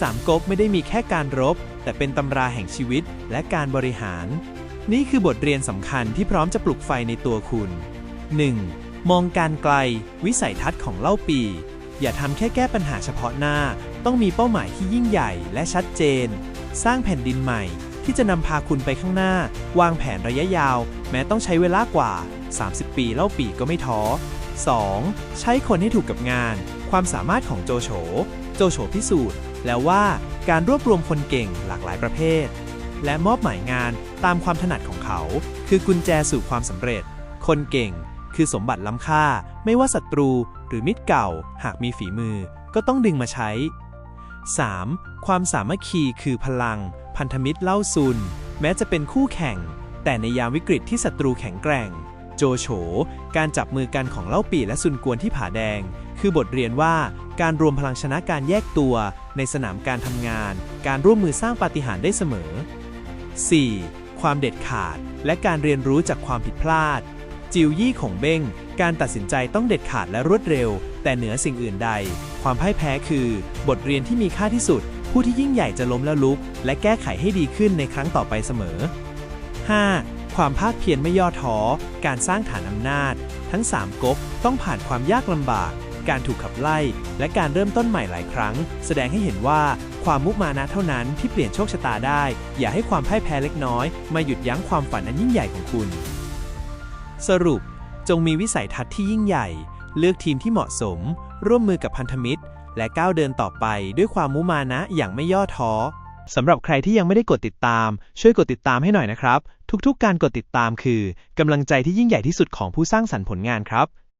สามก๊กไม่ได้มีแค่การรบ แต่เป็นตำราแห่งชีวิตและการบริหาร นี่คือบทเรียนสำคัญที่พร้อมจะปลุกไฟในตัวคุณ 1. มองการไกล วิสัยทัศน์ของเล่าปี อย่าทำแค่แก้ปัญหาเฉพาะหน้า ต้องมีเป้าหมายที่ยิ่งใหญ่และชัดเจน สร้างแผ่นดินใหม่ ที่จะนำพาคุณไปข้างหน้า วางแผนระยะยาว แม้ต้องใช้เวลากว่า 30 ปีเล่าปีก็ไม่ท้อ 2. ใช้คนให้ถูกกับงาน ความสามารถของโจโฉ โจโฉพิสูจน์แล้วว่าการรวบรวมคนเก่งหลากหลายประเภท และมอบหมายงานตามความถนัดของเขา คือกุญแจสู่ความสำเร็จ คนเก่งคือสมบัติล้ำค่า ไม่ว่าศัตรูหรือมิตรเก่า หากมีฝีมือก็ต้องดึงมาใช้ 3. ความสามัคคีคือพลัง พันธมิตรเล่าซุน แม้จะเป็นคู่แข่ง แต่ในยามวิกฤตที่ศัตรูแข็งแกร่ง โจโฉ การจับมือกันของเล่าปีและซุนกวนที่ผาแดง คือบทเรียนว่า การรวมพลังชนะการแยกตัวในสนามการทำงาน การร่วมมือสร้างปาฏิหาริย์ได้เสมอ 4. ความเด็ดขาด และการเรียนรู้จากความผิดพลาด จิวยี่ของเบ้ง การตัดสินใจต้องเด็ดขาดและรวดเร็ว แต่เหนือสิ่งอื่นใด ความพ่ายแพ้คือ บทเรียนที่มีค่าที่สุด ผู้ที่ยิ่งใหญ่จะล้มแล้วลุก และแก้ไขให้ดีขึ้นในครั้งต่อไปเสมอ 5. ความภาคเพียรไม่ย่อท้อ การสร้างฐานอำนาจ ทั้ง 3ก๊กต้องผ่านความยากลำบาก การถูกขับไล่ และการเริ่มต้นใหม่หลายครั้ง แสดงให้เห็นว่าความมุมานะเท่านั้นที่เปลี่ยนโชคชะตาได้ อย่าให้ความพ่ายแพ้เล็กน้อย มาหยุดยั้งความฝันอันยิ่งใหญ่ของคุณ สรุป จงมีวิสัยทัศน์ที่ยิ่งใหญ่ เลือกทีมที่เหมาะสม ร่วมมือกับพันธมิตร และก้าวเดินต่อไปด้วยความมุมานะอย่างไม่ย่อท้อสำหรับใครที่ยังไม่ได้กดติดตาม ช่วยกดติดตามให้หน่อยนะครับ ทุกๆการกดติดตามคือกำลังใจที่ยิ่งใหญ่ที่สุดของผู้สร้างสรรค์ผลงานครับ